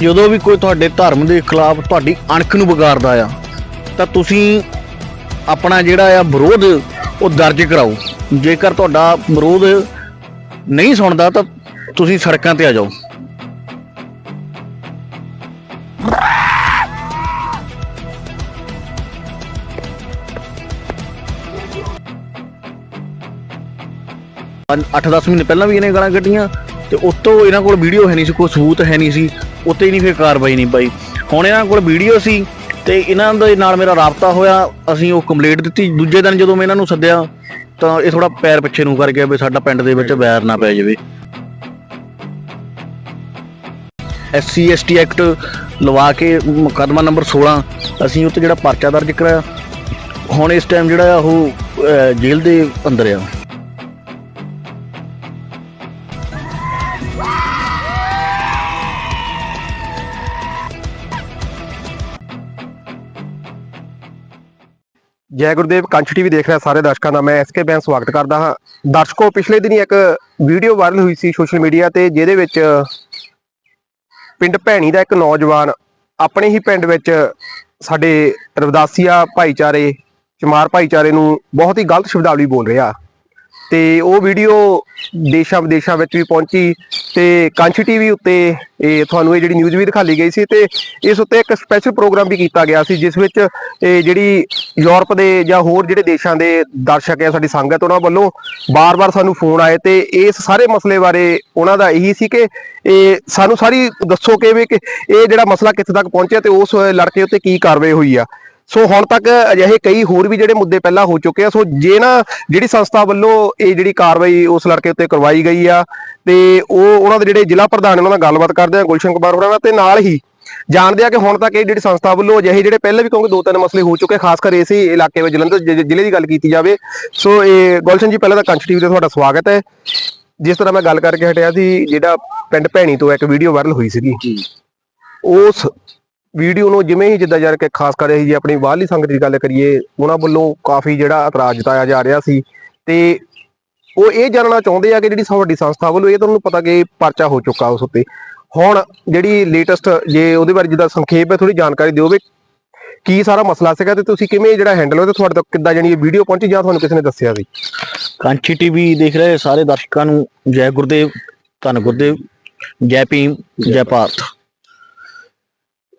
ਜਦੋਂ ਵੀ ਕੋਈ ਤੁਹਾਡੇ ਧਰਮ ਦੇ ਖਿਲਾਫ ਤੁਹਾਡੀ ਅਣਖ ਨੂੰ ਵਿਗਾੜਦਾ ਆ, ਤਾਂ ਤੁਸੀਂ ਆਪਣਾ ਜਿਹੜਾ ਆ ਵਿਰੋਧ, ਉਹ ਦਰਜ ਕਰਾਓ। ਜੇਕਰ ਤੁਹਾਡਾ ਵਿਰੋਧ ਨਹੀਂ ਸੁਣਦਾ, ਤਾਂ ਤੁਸੀਂ ਸੜਕਾਂ ਤੇ ਆ ਜਾਓ। ਪੰਜ- ਅੱਠ 10 ਮਹੀਨੇ ਪਹਿਲਾਂ ਵੀ ਇਹਨੇ ਗਾਲਾਂ ਕੱਢੀਆਂ, ਤੇ ਉਤੋਂ ਇਹਨਾਂ ਕੋਲ ਵੀਡੀਓ ਹੈ ਨਹੀਂ ਸੀ, ਕੋਈ ਸਬੂਤ ਹੈ ਨਹੀਂ ਸੀ। ਉੱਤੇ ਹੀ ਨਹੀਂ ਫਿਰ ਕਾਰਵਾਈ ਨਹੀਂ ਪਾਈ। ਹੁਣ ਇਹਨਾਂ ਕੋਲ ਵੀਡੀਓ ਸੀ ਤੇ ਇਹਨਾਂ ਦੇ ਨਾਲ ਮੇਰਾ ਰਾਬਤਾ ਹੋਇਆ ਅਸੀਂ ਉਹ ਕੰਪਲੀਟ ਦਿੱਤੀ। ਦੂਜੇ ਦਿਨ ਜਦੋਂ ਮੈਂ ਇਹਨਾਂ ਨੂੰ ਸੱਦਿਆ ਤਾਂ ਇਹ ਥੋੜਾ ਪੈਰ ਪਿੱਛੇ ਨੂੰ ਕਰ ਗਿਆ ਵੀ ਸਾਡਾ ਪਿੰਡ ਦੇ ਵਿੱਚ ਵੈਰ ਨਾ ਪੈ ਜਾਵੇ। ਐਸਸੀ ਐਸਟੀ ਐਕਟ ਲਵਾ ਕੇ ਮੁਕੱਦਮਾ ਨੰਬਰ 16 ਅਸੀਂ ਉੱਤੇ ਜਿਹੜਾ ਪਰਚਾ ਦਰਜ ਕਰਾਇਆ। ਹੁਣ ਇਸ ਟਾਈਮ ਜਿਹੜਾ ਆ ਉਹ ਅਹ, ਜੇਲ੍ਹ ਦੇ ਅੰਦਰ ਆ। ਜੈ ਗੁਰਦੇਵ ਕੰਚ ਟੀਵੀ ਦੇਖ ਰਿਹਾ ਸਾਰੇ ਦਰਸ਼ਕਾਂ ਦਾ, ਮੈਂ ਐਸਕੇ ਬੈਂਸ ਸਵਾਗਤ ਕਰਦਾ ਹਾਂ। ਦਰਸ਼ਕੋ, ਪਿਛਲੇ ਦਿਨੀ ਇੱਕ ਵੀਡੀਓ ਵਾਇਰਲ ਹੋਈ ਸੀ ਸੋਸ਼ਲ ਮੀਡੀਆ ਤੇ, ਜਿਹਦੇ ਵਿੱਚ ਪਿੰਡ ਭੈਣੀ ਦਾ ਇੱਕ ਨੌਜਵਾਨ ਆਪਣੇ ਹੀ ਪਿੰਡ ਵਿੱਚ ਸਾਡੇ ਰਵਦਾਸੀਆ ਭਾਈਚਾਰੇ, ਚਮਾਰ ਭਾਈਚਾਰੇ ਨੂੰ ਬਹੁਤ ਹੀ ਗਲਤ ਸ਼ਬਦਾਵਲੀ ਬੋਲ ਰਿਹਾ। ਤੇ ਉਹ ਵੀਡੀਓ ਦੇਸ਼ਾਂ ਵਿਦੇਸ਼ਾਂ ਵਿੱਚ ਵੀ ਪਹੁੰਚੀ ਤੇ ਕੰਚ ਟੀਵੀ ਉੱਤੇ ਇਹ ਤੁਹਾਨੂੰ ਇਹ ਜਿਹੜੀ ਨਿਊਜ਼ ਵੀ ਦਿਖਾਲੀ ਗਈ ਸੀ ਤੇ ਇਸ ਉੱਤੇ ਇੱਕ ਸਪੈਸ਼ਲ ਪ੍ਰੋਗਰਾਮ ਵੀ ਕੀਤਾ ਗਿਆ ਸੀ, ਜਿਸ ਵਿੱਚ ਇਹ ਜਿਹੜੀ ਯੂਰਪ ਦੇ ਜਾਂ ਹੋਰ ਜਿਹੜੇ ਦੇਸ਼ਾਂ ਦੇ ਦਰਸ਼ਕ ਆ, ਸਾਡੀ ਸੰਗਤ ਉਹਨਾਂ ਵੱਲੋਂ ਬਾਰ-ਬਾਰ ਸਾਨੂੰ ਫੋਨ ਆਏ ਤੇ ਇਸ ਸਾਰੇ ਮਸਲੇ ਬਾਰੇ ਉਹਨਾਂ ਦਾ ਇਹੀ ਸੀ ਕਿ ਇਹ ਸਾਨੂੰ ਸਾਰੀ ਦੱਸੋ ਕਿ ਵੀ ਕਿ ਇਹ ਜਿਹੜਾ ਮਸਲਾ ਕਿੱਥੇ ਤੱਕ ਪਹੁੰਚਿਆ ਤੇ ਉਸ ਲੜਕੇ ਉੱਤੇ ਕੀ ਕਾਰਵਾਈ ਹੋਈ ਆ। ਸੋ ਹੁਣ ਤੱਕ ਅਜਿਹੇ ਕਈ ਹੋਰ ਵੀ ਜਿਹੜੇ ਮੁੱਦੇ ਪਹਿਲਾਂ ਹੋ ਚੁੱਕੇ ਆ ਸੋ ਜੇ ਨਾ ਜਿਹੜੀ ਸੰਸਥਾ ਵੱਲੋਂ ਇਹ ਜਿਹੜੀ ਕਾਰਵਾਈ ਉਸ ਲੜਕੇ ਉੱਤੇ ਕਰਵਾਈ ਗਈ ਆ ਤੇ ਉਹ ਉਹਨਾਂ ਦੇ ਜਿਹੜੇ ਜ਼ਿਲ੍ਹਾ ਪ੍ਰਧਾਨ ਉਹਨਾਂ ਨਾਲ ਗੱਲਬਾਤ ਕਰਦੇ ਆ ਗੁਲਸ਼ਨ ਕੁਮਾਰ ਹੋਰਾਂ ਨਾਲ ਤੇ ਨਾਲ ਹੀ ਜਾਣਦੇ ਆ ਕਿ ਹੁਣ ਤੱਕ ਇਹ ਜਿਹੜੀ ਸੰਸਥਾ ਵੱਲੋਂ ਅਜਿਹੇ ਜਿਹੜੇ ਪਹਿਲਾਂ ਵੀ ਕਿਉਂਕਿ ਦੋ ਤਿੰਨ ਮਸਲੇ ਹੋ ਚੁੱਕੇ ਖਾਸ ਕਰ ਇਸੇ ਇਲਾਕੇ ਵਿੱਚ ਜਲੰਧਰ ਜ਼ਿਲ੍ਹੇ ਦੀ ਗੱਲ ਕੀਤੀ ਜਾਵੇ ਸੋ ਇਹ ਗੁਲਸ਼ਨ ਜੀ ਪਹਿਲਾਂ ਤਾਂ ਕੰਚ ਟੀਵੀ ਤੇ ਤੁਹਾਡਾ ਸਵਾਗਤ ਹੈ। ਜਿਸ ਤਰ੍ਹਾਂ ਮੈਂ ਗੱਲ ਕਰਕੇ ਹਟਿਆ ਸੀ ਜਿਹੜਾ ਪਿੰਡ ਭੈਣੀ ਤੋਂ ਇੱਕ ਵੀਡੀਓ ਵਾਇਰਲ ਹੋਈ ਸੀਗੀ ਜੀ। ਉਸ ਵੀਡੀਓ ਨੂੰ ਜਿਵੇਂ ਹੀ ਜਿੱਦਾਂ ਜਾਣ ਕੇ ਖਾਸ ਕਰ ਅਸੀਂ ਜੇ ਆਪਣੀ ਬਾਹਰਲੀ ਸੰਗਤ ਦੀ ਗੱਲ ਕਰੀਏ, ਉਹਨਾਂ ਵੱਲੋਂ ਕਾਫੀ ਜਿਹੜਾ ਇਤਰਾਜ਼ ਜਤਾਇਆ ਜਾ ਰਿਹਾ ਸੀ ਤੇ ਉਹ ਇਹ ਜਾਣਨਾ ਚਾਹੁੰਦੇ ਆ ਕਿ ਜਿਹੜੀ ਸਾਡੀ ਸੰਸਥਾ ਵੱਲੋਂ ਇਹ ਤੁਹਾਨੂੰ ਪਤਾ ਕਿ ਪਰਚਾ ਹੋ ਚੁੱਕਾ ਉਸ ਉੱਤੇ। ਹੁਣ ਜਿਹੜੀ ਲੇਟੈਸਟ ਜੇ ਉਹਦੇ ਬਾਰੇ ਜਿੱਦਾਂ ਸੰਖੇਪ ਹੈ ਥੋੜੀ ਜਾਣਕਾਰੀ ਦਿਓ ਵੀ ਕੀ ਸਾਰਾ ਮਸਲਾ ਸੀਗਾ ਤੇ ਤੁਸੀਂ ਕਿਵੇਂ ਜਿਹੜਾ ਹੈਂਡਲ ਹੋਇਆ ਤੇ ਤੁਹਾਡੇ ਤੱਕ ਕਿੱਦਾਂ ਜਾਨੀ ਇਹ ਵੀਡੀਓ ਪਹੁੰਚੀ ਜਾਂ ਤੁਹਾਨੂੰ ਕਿਸੇ ਨੇ ਦੱਸਿਆ ਸੀ ਕਾਂਚੀ ਟੀਵੀ ਦੇਖ ਰਹੇ ਸਾਰੇ ਦਰਸ਼ਕਾਂ ਨੂੰ ਜੈ ਗੁਰਦੇਵ, ਧੰਨ ਗੁਰਦੇਵ, ਜੈ ਭੀਮ, ਜੈ ਭਾਰਤ।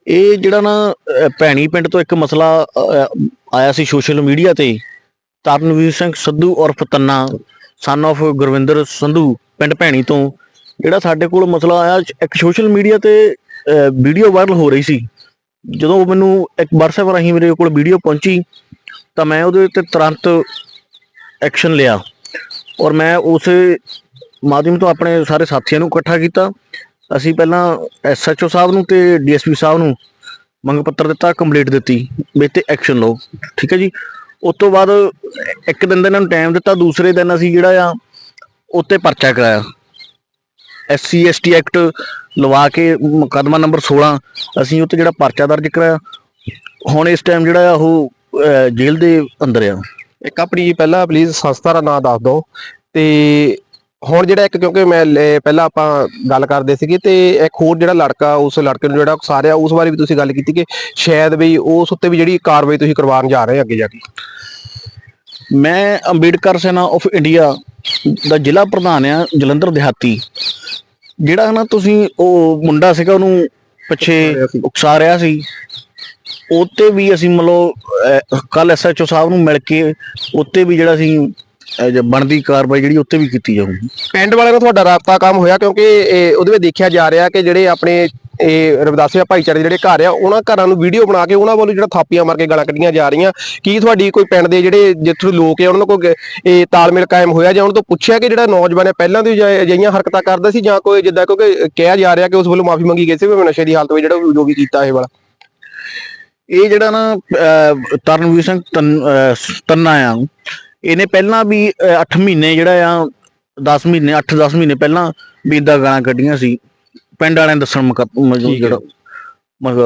ਇਹ ਜਿਹੜਾ ਨਾ ਭੈਣੀ ਪਿੰਡ ਤੋਂ ਇੱਕ ਮਸਲਾ ਆਇਆ ਸੀ ਸੋਸ਼ਲ ਮੀਡੀਆ ਤੇ ਤਰਨਵੀਰ ਸਿੰਘ ਸੰਧੂ ਉਰਫ ਤੰਨਾ ਸਨ of ਗੁਰਵਿੰਦਰ ਸੰਧੂ ਪਿੰਡ ਭੈਣੀ ਤੋਂ। ਜਿਹੜਾ ਸਾਡੇ ਕੋਲ ਮਸਲਾ ਆਇਆ, ਇੱਕ ਸੋਸ਼ਲ ਮੀਡੀਆ ਤੇ ਵੀਡੀਓ ਵਾਇਰਲ ਹੋ ਰਹੀ ਸੀ। ਜਦੋਂ ਮੈਨੂੰ ਇੱਕ WhatsApp ਰਾਹੀਂ ਮੇਰੇ ਕੋਲ ਵੀਡੀਓ ਪਹੁੰਚੀ, ਤਾਂ ਮੈਂ ਉਹਦੇ ਉੱਤੇ ਤੁਰੰਤ ਐਕਸ਼ਨ ਲਿਆ। ਔਰ ਮੈਂ ਉਸ ਮਾਧਿਅਮ ਤੋਂ ਆਪਣੇ ਸਾਰੇ ਸਾਥੀਆਂ ਨੂੰ ਇਕੱਠਾ ਕੀਤਾ। ਅਸੀਂ ਪਹਿਲਾਂ ਐਸਐਚਓ ਸਾਹਿਬ ਨੂੰ ਤੇ ਡੀਐਸਪੀ ਸਾਹਿਬ ਨੂੰ ਮੰਗ ਪੱਤਰ ਦਿੱਤਾ, ਕੰਪਲੀਟ ਦਿੱਤੀ ਵੀ ਤੇ ਐਕਸ਼ਨ ਲਓ, ਠੀਕ ਹੈ ਜੀ? ਉਸ ਤੋਂ ਬਾਅਦ ਇੱਕ ਦਿਨ ਦਾ ਇਹਨਾਂ ਨੂੰ ਟਾਈਮ ਦਿੱਤਾ, ਦੂਸਰੇ ਦਿਨ ਅਸੀਂ ਜਿਹੜਾ ਆ ਉੱਤੇ ਪਰਚਾ ਕਰਾਇਆ। ਐਸਸੀ, ਐਸਟੀ ਐਕਟ ਲਵਾ ਕੇ ਮੁਕੱਦਮਾ ਨੰਬਰ 16 ਅਸੀਂ ਉੱਤੇ ਜਿਹੜਾ ਪਰਚਾ ਦਰਜ ਕਰਾਇਆ। ਹੁਣ ਇਸ ਟਾਈਮ ਜਿਹੜਾ ਆ ਉਹ ਜੇਲ੍ਹ ਦੇ ਅੰਦਰ ਆ। ਇੱਕ ਆਪਣੀ ਪਹਿਲਾਂ ਪਲੀਜ਼ ਸੰਸਥਾ ਦਾ ਨਾਮ ਦੱਸ ਦਿਓ ਤੇ ਹੁਣ ਜਿਹੜਾ ਇੱਕ ਕਿਉਂਕਿ ਮੈਂ ਪਹਿਲਾਂ ਆਪਾਂ ਗੱਲ ਕਰਦੇ ਸੀਗੇ ਤੇ ਇੱਕ ਹੋਰ ਜਿਹੜਾ ਲੜਕਾ ਉਸ ਲੜਕੇ ਨੂੰ ਜਿਹੜਾ ਉਕਸਾਰਿਆ ਉਸ ਬਾਰੇ ਵੀ ਤੁਸੀਂ ਗੱਲ ਕੀਤੀ ਕਿ ਸ਼ਾਇਦ ਵੀ ਉਸ ਉੱਤੇ ਵੀ ਜਿਹੜੀ ਕਾਰਵਾਈ ਤੁਸੀਂ ਕਰਵਾਉਣ ਜਾ ਰਹੇ ਅੱਗੇ ਜਾ ਕੇ? ਮੈਂ ਅੰਬੇਡਕਰ ਸੈਨਾ ਆਫ ਇੰਡੀਆ ਦਾ ਜ਼ਿਲ੍ਹਾ ਪ੍ਰਧਾਨ ਆ ਜਲੰਧਰ ਦਿਹਾਤੀ। ਜਿਹੜਾ ਨਾ ਤੁਸੀਂ ਉਹ ਮੁੰਡਾ ਸੀਗਾ ਉਹਨੂੰ ਪਿੱਛੇ ਉਕਸਾ ਰਿਹਾ ਸੀ। ਉੱਤੇ ਵੀ ਅਸੀਂ ਮਤਲਬ ਕੱਲ ਐਸਐਚਓ ਸਾਹਿਬ ਨੂੰ ਮਿਲ ਕੇ ਉੱਤੇ ਵੀ ਜਿਹੜਾ ਅਸੀਂ ਅਹ, ਜੋ ਬਣਦੀ ਕਾਰਵਾਈ ਜਿਹੜੀ ਉੱਤੇ ਵੀ ਕੀਤੀ ਜਾਊਗੀ। ਪਿੰਡ ਵਾਲਿਆਂ ਨਾਲ ਤੁਹਾਡਾ ਰਾਬਤਾ ਕੰਮ ਹੋਇਆ ਕਿਉਂਕਿ ਇਹ ਉਹਦੇ ਵਿੱਚ ਦੇਖਿਆ ਜਾ ਰਿਹਾ ਕਿ ਜਿਹੜੇ ਆਪਣੇ ਇਹ ਰਵਿਦਾਸੀਆ ਭਾਈਚਾਰੇ ਦੇ ਜਿਹੜੇ ਘਰ ਆ ਉਹਨਾਂ ਘਰਾਂ ਨੂੰ ਵੀਡੀਓ ਬਣਾ ਕੇ ਉਹਨਾਂ ਵੱਲੋਂ ਜਿਹੜਾ ਥਾਪੀਆਂ ਮਾਰ ਕੇ ਗਾਲਾਂ ਕੱਢੀਆਂ ਜਾ ਰਹੀਆਂ। ਕੀ ਤੁਹਾਡੀ ਕੋਈ ਪਿੰਡ ਦੇ ਜਿਹੜੇ ਜਿੱਥੋਂ ਲੋਕ ਆ ਉਹਨਾਂ ਨਾਲ ਕੋਈ ਇਹ ਤਾਲਮੇਲ ਕਾਇਮ ਹੋਇਆ ਜਾਂ ਉਹਨਾਂ ਤੋਂ ਪੁੱਛਿਆ ਕਿ ਜਿਹੜਾ ਨੌਜਵਾਨ ਹੈ ਪਹਿਲਾਂ ਵੀ ਅਜਿ- ਅਜਿਹੀਆਂ ਹਰਕਤਾਂ ਕਰਦਾ ਸੀ ਜਾਂ ਕੋਈ ਜਿੱਦਾਂ ਕਿਉਂਕਿ ਕਿਹਾ ਜਾ ਰਿਹਾ ਕਿ ਉਸ ਵੱਲੋਂ ਮਾਫੀ ਮੰਗੀ ਗਈ ਸੀ ਵੀ ਮੈਂ ਨਸ਼ੇ ਦੀ ਹਾਲਤ ਵਿੱਚ ਜਿਹੜਾ ਜੋ ਵੀ ਕੀਤਾ ਇਹ ਵਾਲਾ। ਇਹ ਜਿਹੜਾ ਨਾ ਤਰਨਵੀਰ ਸਿੰਘ ਤੰਨਾ ਆ। ਇਹਨੇ ਪਹਿਲਾਂ ਵੀ 8 ਮਹੀਨੇ ਜਿਹੜਾ ਆ 10 ਮਹੀਨੇ 8-10 ਮਹੀਨੇ ਪਹਿਲਾਂ ਵੀ ਏਦਾਂ ਗਾਲਾਂ ਕੱਢੀਆਂ ਸੀ। ਪਿੰਡ ਵਾਲਿਆਂ ਦੱਸਣ। ਜਿਹੜਾ ਮਤਲਬ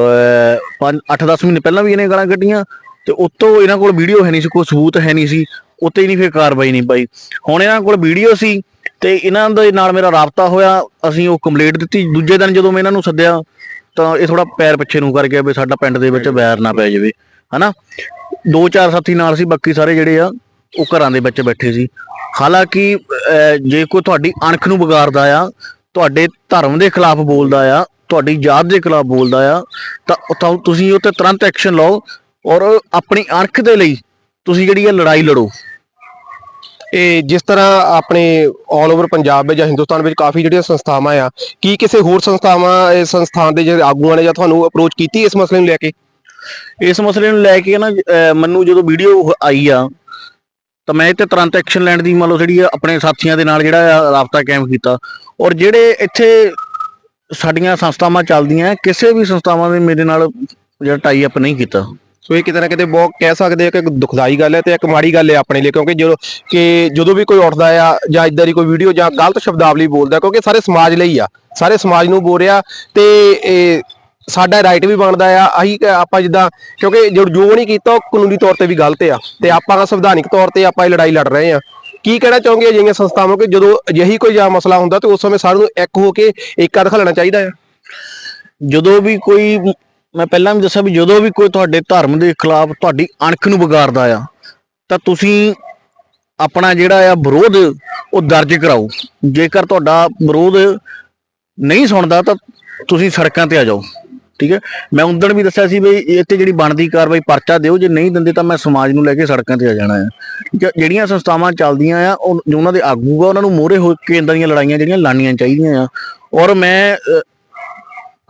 5 8-10 ਮਹੀਨੇ ਪਹਿਲਾਂ ਵੀ ਇਹਨੇ ਗਾਲਾਂ ਕੱਢੀਆਂ ਤੇ ਉਤੋਂ ਇਹਨਾਂ ਕੋਲ ਵੀਡੀਓ ਹੈ ਨਹੀਂ ਸੀ ਕੋਈ ਸਬੂਤ ਹੈ ਨਹੀਂ ਸੀ ਉੱਤੇ ਹੀ ਨਹੀਂ ਫਿਰ ਕਾਰਵਾਈ ਨਹੀਂ ਪਾਈ। ਹੁਣ ਇਹਨਾਂ ਕੋਲ ਵੀਡੀਓ ਸੀ ਤੇ ਇਹਨਾਂ ਦੇ ਨਾਲ ਮੇਰਾ ਰਾਬਤਾ ਹੋਇਆ ਅਸੀਂ ਉਹ ਕੰਪਲੀਟ ਦਿੱਤੀ। ਦੂਜੇ ਦਿਨ ਜਦੋਂ ਮੈਂ ਇਹਨਾਂ ਨੂੰ ਸੱਦਿਆ ਤਾਂ ਇਹ ਥੋੜਾ ਪੈਰ ਪਿੱਛੇ ਨੂੰ ਕਰ ਗਿਆ ਵੀ ਸਾਡਾ ਪਿੰਡ ਦੇ ਵਿੱਚ ਵੈਰ ਨਾ ਪੈ ਜਾਵੇ ਹਨਾ? ਦੋ ਚਾਰ ਸਾਥੀ ਨਾਲ ਸੀ ਬਾਕੀ ਸਾਰੇ ਜਿਹੜੇ ਆ ਉਹ ਘਰਾਂ ਦੇ ਵਿੱਚ ਬੈਠੇ ਸੀ। ਹਾਲਾਂਕਿ ਜੇ ਕੋਈ ਤੁਹਾਡੀ ਅਣਖ ਨੂੰ ਵਿਗਾੜਦਾ ਆ ਤੁਹਾਡੇ ਧਰਮ ਦੇ ਖਿਲਾਫ ਬੋਲਦਾ ਆ ਤੁਹਾਡੀ ਜਾਤ ਦੇ ਖਿਲਾਫ ਬੋਲਦਾ ਆ ਤਾਂ ਤੁਸੀਂ ਉਹ ਤੇ ਤੁਰੰਤ ਐਕਸ਼ਨ ਲਓ ਔਰ ਆਪਣੀ ਅਣਖ ਦੇ ਲਈ ਤੁਸੀਂ ਜਿਹੜੀ ਇਹ ਲੜਾਈ ਲੜੋ। ਇਹ ਜਿਸ ਤਰ੍ਹਾਂ ਆਪਣੇ 올 ਓਵਰ ਪੰਜਾਬ ਵਿੱਚ ਜਾਂ ਹਿੰਦੁਸਤਾਨ ਵਿੱਚ ਕਾਫੀ ਜਿਹੜੀਆਂ ਸੰਸਥਾਵਾਂ ਆ ਕੀ ਕਿਸੇ ਹੋਰ ਸੰਸਥਾਵਾਂ ਇਸ ਸੰਸਥਾਨ ਦੇ ਜਿਹੜੇ ਆਗੂਆਂ ਨੇ ਜਾਂ ਤੁਹਾਨੂੰ ਅਪਰੋਚ ਕੀਤੀ ਇਸ ਮਸਲੇ ਨੂੰ ਲੈ ਕੇ? ਇਸ ਮਸਲੇ ਨੂੰ ਲੈ ਕੇ ਨਾ ਮੈਨੂੰ ਜਦੋਂ ਵੀਡੀਓ ਆਈ ਆ ਤਾਂ ਮੈਂ ਇਹ ਤੇ ਤੁਰੰਤ ਐਕਸ਼ਨ ਲੈਣ ਦੀ ਮੰਨ ਲਓ ਜਿਹੜੀ ਆਪਣੇ ਸਾਥੀਆਂ ਦੇ ਨਾਲ ਜਿਹੜਾ ਰਾਬਤਾ ਕਾਇਮ ਕੀਤਾ। ਔਰ ਜਿਹੜੇ ਇੱਥੇ ਸਾਡੀਆਂ ਸੰਸਥਾਵਾਂ ਚੱਲਦੀਆਂ, ਕਿਸੇ ਵੀ ਸੰਸਥਾਵਾਂ ਨੇ ਮੇਰੇ ਨਾਲ ਜਿਹੜਾ ਟਾਈ ਅਪ ਨਹੀਂ ਕੀਤਾ। ਸੋ ਇਹ ਕਿਤੇ ਨਾ ਕਿਤੇ ਬਹੁਤ ਕਹਿ ਸਕਦੇ ਆ ਕਿ ਇੱਕ ਦੁਖਦਾਈ ਗੱਲ ਹੈ ਤੇ ਇੱਕ ਮਾੜੀ ਗੱਲ ਹੈ ਆਪਣੇ ਲਈ, ਕਿਉਂਕਿ ਜਦੋਂ ਕਿ ਜਦੋਂ ਵੀ ਕੋਈ ਉੱਠਦਾ ਆ ਜਾਂ ਇਦਾਂ ਦੀ ਕੋਈ ਵੀਡੀਓ ਜਾਂ ਗਲਤ ਸ਼ਬਦਾਵਲੀ ਬੋਲਦਾ, ਕਿਉਂਕਿ ਸਾਰੇ ਸਮਾਜ ਲਈ ਆ। ਸਾਰੇ ਸਮਾਜ ਨੂੰ ਬੋਲ ਰਿਹਾ ਤੇ ਇਹ ਸਾਡਾ ਰਾਈਟ ਵੀ ਬਣਦਾ ਆ ਅਸੀਂ ਆਪਾਂ ਜਿੱਦਾਂ, ਕਿਉਂਕਿ ਜੋ ਨਹੀਂ ਕੀਤਾ, ਉਹ ਕਾਨੂੰਨੀ ਤੌਰ ਤੇ ਵੀ ਗਲਤ ਆ। ਤੇ ਆਪਾਂ ਸੰਵਿਧਾਨਿਕ ਤੌਰ ਤੇ ਆਪਾਂ ਇਹ ਲੜਾਈ ਲੜ ਰਹੇ ਆ। ਕੀ ਕਹਿਣਾ ਚਾਹੋਗੇ ਅਜਿਹੀਆਂ ਸੰਸਥਾਵਾਂ? ਕਿ ਜਦੋਂ ਅਜਿਹੀ ਕੋਈ ਜਾਂ ਮਸਲਾ ਹੁੰਦਾ, ਤੇ ਉਸ ਸਮੇਂ ਸਾਰਿਆਂ ਨੂੰ ਇੱਕ ਹੋ ਕੇ ਏਕਾ ਦਿਖਾਉਣਾ ਚਾਹੀਦਾ ਆ? ਜਦੋਂ ਵੀ ਕੋਈ, ਮੈਂ ਪਹਿਲਾਂ ਵੀ ਦੱਸਿਆ ਵੀ ਜਦੋਂ ਵੀ ਕੋਈ ਤੁਹਾਡੇ ਧਰਮ ਦੇ ਖਿਲਾਫ ਤੁਹਾਡੀ ਅਣਖ ਨੂੰ ਵਿਗਾੜਦਾ ਆ, ਤਾਂ ਤੁਸੀਂ ਆਪਣਾ ਜਿਹੜਾ ਆ ਵਿਰੋਧ, ਉਹ ਦਰਜ ਕਰਾਓ। ਜੇਕਰ ਤੁਹਾਡਾ ਵਿਰੋਧ ਨਹੀਂ ਸੁਣਦਾ, ਤਾਂ ਤੁਸੀਂ ਸੜਕਾਂ ਤੇ ਆ ਜਾਓ। ਠੀਕ ਹੈ? ਮੈਂ ਉਦੋਂ ਵੀ ਦੱਸਿਆ ਸੀ ਵੀ ਇੱਥੇ ਜਿਹੜੀ ਬਣਦੀ ਕਾਰਵਾਈ ਪਰਚਾ ਦਿਓ, ਜੇ ਨਹੀਂ ਦਿੰਦੇ ਤਾਂ ਮੈਂ ਸਮਾਜ ਨੂੰ ਲੈ ਕੇ ਸੜਕਾਂ ਤੇ ਆ ਜਾਣਾ ਹੈ। ਠੀਕ ਹੈ? ਜਿਹੜੀਆਂ ਸੰਸਥਾਵਾਂ ਚੱਲਦੀਆਂ ਆ ਉਹਨਾਂ ਦੇ ਆਗੂ ਆ, ਉਹਨਾਂ ਨੂੰ ਮੋਹਰੇ ਹੋ ਕੇ ਇੰਦਾਂ ਦੀਆਂ ਲੜਾਈਆਂ ਜਿਹੜੀਆਂ ਲੜਨੀਆਂ ਚਾਹੀਦੀਆਂ ਆ। ਔਰ ਮੈਂ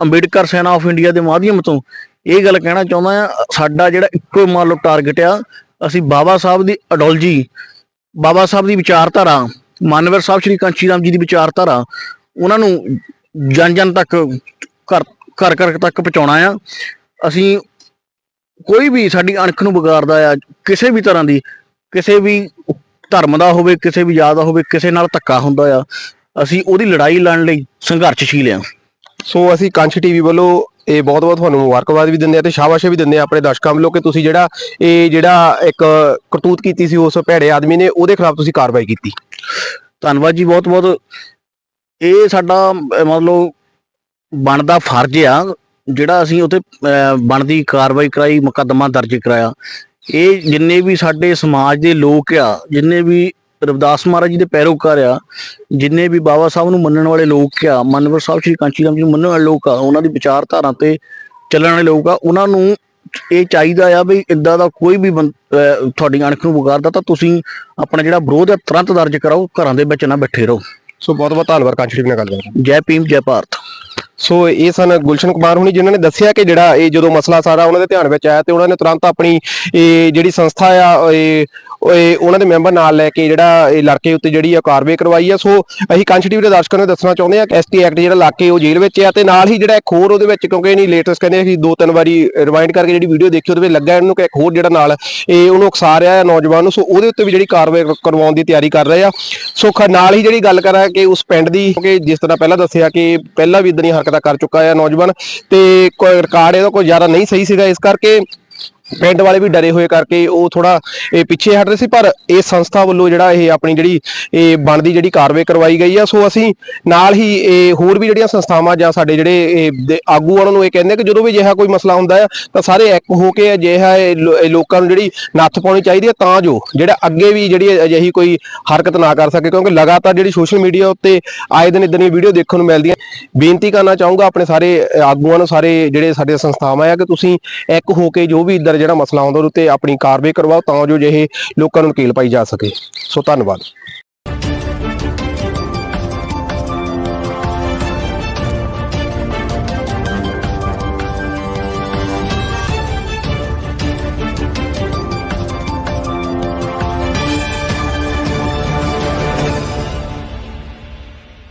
ਅੰਬੇਡਕਰ ਸੈਨਾ ਆਫ ਇੰਡੀਆ ਦੇ ਮਾਧਿਅਮ ਤੋਂ ਇਹ ਗੱਲ ਕਹਿਣਾ ਚਾਹੁੰਦਾ ਆ, ਸਾਡਾ ਜਿਹੜਾ ਇੱਕੋ ਮੰਨ ਲਓ ਟਾਰਗੇਟ ਆ, ਅਸੀਂ ਬਾਬਾ ਸਾਹਿਬ ਦੀ ਅਡੋਲਜੀ ਬਾਬਾ ਸਾਹਿਬ ਦੀ ਵਿਚਾਰਧਾਰਾ, ਮਾਨਵਰ ਸਾਹਿਬ ਸ਼੍ਰੀ ਕਾਂਚੀ ਰਾਮ ਜੀ ਦੀ ਵਿਚਾਰਧਾਰਾ, ਉਹਨਾਂ ਨੂੰ ਜਨ ਜਨ ਤੱਕ ਕਰ ਘਰ ਘਰ ਤੱਕ ਪਹੁੰਚਾਉਣਾ ਆ। ਅਸੀਂ ਕੋਈ ਵੀ ਸਾਡੀ ਅਣਖ ਨੂੰ ਵਿਗਾੜਦਾ ਆ ਕਿਸੇ ਵੀ ਤਰ੍ਹਾਂ ਦੀ ਕਿਸੇ ਵੀ ਧਰਮ ਦਾ ਹੋਵੇ ਕਿਸੇ ਵੀ ਜਾਤ ਦਾ ਹੋਵੇ ਕਿਸੇ ਨਾਲ ਧੱਕਾ ਹੁੰਦਾ ਆ ਅਸੀਂ ਉਹਦੀ ਲੜਾਈ ਲੜਨ ਲਈ ਸੰਘਰਸ਼ਸ਼ੀਲ ਆ। ਸੋ ਅਸੀਂ ਕੰਚ ਟੀਵੀ ਵੱਲੋਂ ਇਹ ਬਹੁਤ ਬਹੁਤ ਤੁਹਾਨੂੰ ਮੁਬਾਰਕਬਾਦ ਵੀ ਦਿੰਦੇ ਆ ਤੇ ਸ਼ਾਬਾਸ਼ ਵੀ ਦਿੰਦੇ ਆ ਆਪਣੇ ਦਰਸ਼ਕਾਂ ਵੱਲੋਂ ਕਿ ਤੁਸੀਂ ਜਿਹੜਾ ਇਹ ਜਿਹੜਾ ਇੱਕ ਕਰਤੂਤ ਕੀਤੀ ਸੀ ਉਸ ਭੈੜੇ ਆਦਮੀ ਨੇ ਉਹਦੇ ਖਿਲਾਫ ਤੁਸੀਂ ਕਾਰਵਾਈ ਕੀਤੀ। ਧੰਨਵਾਦ ਜੀ ਬਹੁਤ ਬਹੁਤ। ਇਹ ਸਾਡਾ ਮਤਲਬ ਬਣਦਾ ਫਰਜ਼ ਆ ਜਿਹੜਾ ਅਸੀਂ ਉਤੇ ਬਣਦੀ ਕਾਰਵਾਈ ਕਰਾਈ ਮੁਕੱਦਮਾ ਦਰਜ ਕਰਾਇਆ। ਇਹ ਜਿੰਨੇ ਵੀ ਸਾਡੇ ਸਮਾਜ ਦੇ ਲੋਕ ਆ ਜਿੰਨੇ ਵੀ ਰਵਿਦਾਸ ਮਹਾਰਾਜ ਜੀ ਦੇ ਪੈਰੋਕਾਰ ਆ ਜਿੰਨੇ ਵੀ ਬਾਬਾ ਸਾਹਿਬ ਨੂੰ ਮੰਨਣ ਵਾਲੇ ਲੋਕ ਆ ਮਨਵਰ ਸਾਹਿਬ ਸ਼੍ਰੀ ਕਾਂਚੀ ਰਾਮ ਜੀ ਨੂੰ ਮੰਨਣ ਵਾਲੇ ਲੋਕ ਆ ਉਹਨਾਂ ਦੀ ਵਿਚਾਰਧਾਰਾ ਤੇ ਚੱਲਣ ਵਾਲੇ ਲੋਕ ਆ ਉਹਨਾਂ ਨੂੰ ਇਹ ਚਾਹੀਦਾ ਆ ਵੀ ਇਦਾਂ ਦਾ ਕੋਈ ਵੀ ਤੁਹਾਡੀ ਅਣਖ ਨੂੰ ਵਿਗਾੜਦਾ ਤਾਂ ਤੁਸੀਂ ਆਪਣਾ ਜਿਹੜਾ ਵਿਰੋਧ ਹੈ ਤੁਰੰਤ ਦਰਜ ਕਰਾਓ ਘਰਾਂ ਦੇ ਵਿੱਚ ਨਾ ਬੈਠੇ ਰਹੋ। ਸੋ ਬਹੁਤ ਬਹੁਤ ਧੰਨਵਾਦ ਕੰਚ ਟੀਵੀ ਨਾਲ ਗੱਲ। ਜੈ ਭੀਮ ਜੈ ਭਾਰਤ। ਸੋ ਇਹ ਸਨ ਗੁਲਸ਼ਨ ਕੁਮਾਰ ਹੁਣੀ ਜਿਨ੍ਹਾਂ ਨੇ ਦੱਸਿਆ ਕਿ ਜਿਹੜਾ ਇਹ ਜਦੋਂ ਮਸਲਾ ਸਾਰਾ ਉਹਨਾਂ ਦੇ ਧਿਆਨ ਵਿੱਚ ਆਇਆ ਤੇ ਉਹਨਾਂ ਨੇ ਤੁਰੰਤ ਆਪਣੀ ਇਹ ਜਿਹੜੀ ਸੰਸਥਾ ਆ, ਇਹ ਇਹ ਉਹਨਾਂ ਦੇ ਮੈਂਬਰ ਨਾਲ ਲੈ ਕੇ ਜਿਹੜਾ ਇਹ ਲੜਕੇ ਉੱਤੇ ਜਿਹੜੀ ਆ ਕਾਰਵਾਈ ਕਰਵਾਈ ਆ। ਸੋ ਅਸੀਂ ਕੰਚ ਟੀਵੀ ਦੇ ਦਰਸ਼ਕਾਂ ਨੂੰ ਦੱਸਣਾ ਚਾਹੁੰਦੇ ਆ ਕਿ ਐਸਟੀ ਐਕਟ ਜਿਹੜਾ ਲਾ ਉਹ ਜੇਲ੍ਹ ਵਿੱਚ ਆ ਤੇ ਨਾਲ ਹੀ ਜਿਹੜਾ ਇੱਕ ਹੋਰ ਉਹਦੇ ਵਿੱਚ ਕਿਉਂਕਿ ਇਹਨੀ ਲੇਟੈਸਟ ਕਹਿੰਦੇ ਅਸੀਂ ਦੋ ਤਿੰਨ ਵਾਰੀ ਰਿਵਾਈਂਡ ਕਰਕੇ ਜਿਹੜੀ ਵੀਡੀਓ ਦੇਖੀ ਉਹਦੇ ਵਿੱਚ ਲੱਗਾ ਇਹਨੂੰ ਕਿ ਇੱਕ ਹੋਰ ਜਿਹੜਾ ਨਾਲ ਇਹ ਉਹਨੂੰ ਉਕਸਾ ਰਿਹਾ ਹੈ ਨੌਜਵਾਨ ਨੂੰ। ਸੋ ਉਹਦੇ ਉੱਤੇ ਵੀ ਜਿਹੜੀ ਕਾਰਵਾਈ ਕਰਵਾਉਣ ਦੀ ਤਿਆਰੀ ਕਰ ਰਹੇ ਆ। ਸੋ ਖ- ਨਾਲ ਹੀ ਜਿਹੜੀ ਗੱਲ ਕਰਾਂ ਕਿ ਉਸ ਪਿੰਡ ਦੀ ਕਿ ਜਿਸ ਤਰ੍ਹਾਂ ਪਹਿਲਾਂ ਦੱਸਿਆ ਕਿ ਪਹਿਲਾਂ ਵੀ ਇਦਾਂ ਦੀਆਂ ਹਰਕਤਾਂ ਕਰ ਚੁੱਕਾ ਹੈ ਨੌਜਵਾਨ ਤੇ ਰਿਕਾਰਡ ਇਹਦਾ ਕੋਈ ਜ਼ਿਆਦਾ ਨਹੀਂ ਸਹੀ ਸੀਗਾ। ਇਸ ਕਰਕੇ ਪਿੰਡ ਵਾਲੇ ਵੀ ਡਰੇ ਹੋਏ ਕਰਕੇ ਉਹ ਥੋੜਾ ਇਹ ਪਿੱਛੇ ਹਟ ਰਹੇ ਸੀ, ਪਰ ਇਹ ਸੰਸਥਾ ਵੱਲੋਂ ਜਿਹੜਾ ਇਹ ਆਪਣੀ ਜਿਹੜੀ, ਇਹ ਬਣਦੀ ਜਿਹੜੀ ਕਾਰਵਾਈ ਕਰਵਾਈ ਗਈ ਆ, ਸੋ ਅਸੀਂ ਨਾਲ ਹੀ ਇਹ ਹੋਰ ਵੀ ਜਿਹੜੀਆਂ ਸੰਸਥਾਵਾਂ ਜਾਂ ਸਾਡੇ ਜਿਹੜੇ ਆਗੂ ਉਹਨਾਂ ਨੂੰ ਇਹ ਕਹਿੰਦੇ ਕਿ ਜਦੋਂ ਵੀ ਅਜਿਹਾ ਕੋਈ ਮਸਲਾ ਹੁੰਦਾ ਹੈ ਤਾਂ ਸਾਰੇ ਇੱਕ ਹੋ ਕੇ ਅਜਿਹਾ ਲੋਕਾਂ ਨੂੰ ਜਿਹੜੀ ਨੱਥ ਪਾਉਣੀ ਚਾਹੀਦੀ ਹੈ ਤਾਂ ਜੋ ਜਿਹੜਾ ਅੱਗੇ ਵੀ ਜਿਹੜੀ ਅਜਿਹੀ ਕੋਈ ਹਰਕਤ ਨਾ ਕਰ ਸਕੇ, ਕਿਉਂਕਿ ਲਗਾਤਾਰ ਜਿਹੜੀ ਸੋਸ਼ਲ ਮੀਡੀਆ ਉੱਤੇ ਆਏ ਦਿਨ ਇਦਾਂ ਦੀਆਂ ਵੀਡੀਓ ਦੇਖਣ ਨੂੰ ਮਿਲਦੀਆਂ। ਬੇਨਤੀ ਕਰਨਾ ਚਾਹੂੰਗਾ ਆਪਣੇ ਸਾਰੇ ਆਗੂਆਂ ਨੂੰ, ਸਾਰੇ ਜਿਹੜੇ ਸਾਡੇ ਸੰਸਥਾਵਾਂ ਆ, ਕਿ ਤੁਸੀਂ ਇੱਕ ਹੋ ਕੇ ਜੋ ਵੀ ਇੱਧਰ ਜਿਹੜਾ ਮਸਲਾ ਆਉਂਦਾ ਉਹਦੇ ਉੱਤੇ ਆਪਣੀ ਕਾਰਵਾਈ ਕਰਵਾਓ ਤਾਂ ਜੋ ਜਿਹੇ ਲੋਕਾਂ ਨੂੰ ਨਕੇਲ ਪਾਈ ਜਾ ਸਕੇ। ਸੋ ਧੰਨਵਾਦ।